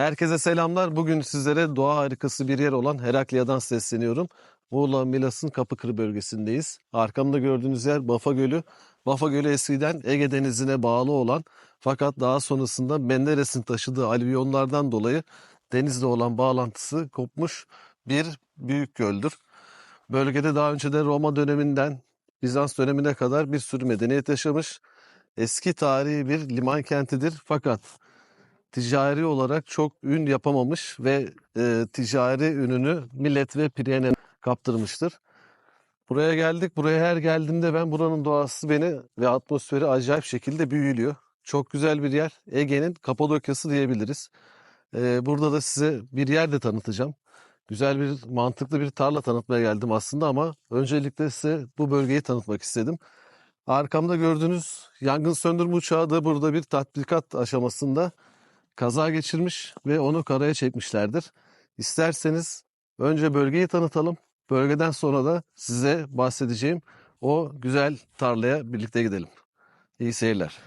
Herkese selamlar. Bugün sizlere doğa harikası bir yer olan Herakliya'dan sesleniyorum. Muğla Milas'ın Kapıkırı bölgesindeyiz. Arkamda gördüğünüz yer Bafa Gölü. Bafa Gölü eskiden Ege Denizi'ne bağlı olan fakat daha sonrasında Menderes'in taşıdığı alüvyonlardan dolayı denizle olan bağlantısı kopmuş bir büyük göldür. Bölgede daha önceden Roma döneminden Bizans dönemine kadar bir sürü medeniyet yaşamış. Eski tarihi bir liman kentidir fakat ticari olarak çok ün yapamamış ve e, ticari ününü millet ve Pirene kaptırmıştır. Buraya geldik. Buraya her geldiğimde ben buranın doğası beni ve atmosferi acayip şekilde büyülüyor. Çok güzel bir yer. Ege'nin Kapadokya'sı diyebiliriz. E, burada da size bir yer de tanıtacağım. Güzel bir, mantıklı bir tarla tanıtmaya geldim aslında ama öncelikle size bu bölgeyi tanıtmak istedim. Arkamda gördüğünüz yangın söndürme uçağı da burada bir tatbikat aşamasında kaza geçirmiş ve onu karaya çekmişlerdir. İsterseniz önce bölgeyi tanıtalım. Bölgeden sonra da size bahsedeceğim o güzel tarlaya birlikte gidelim. İyi seyirler.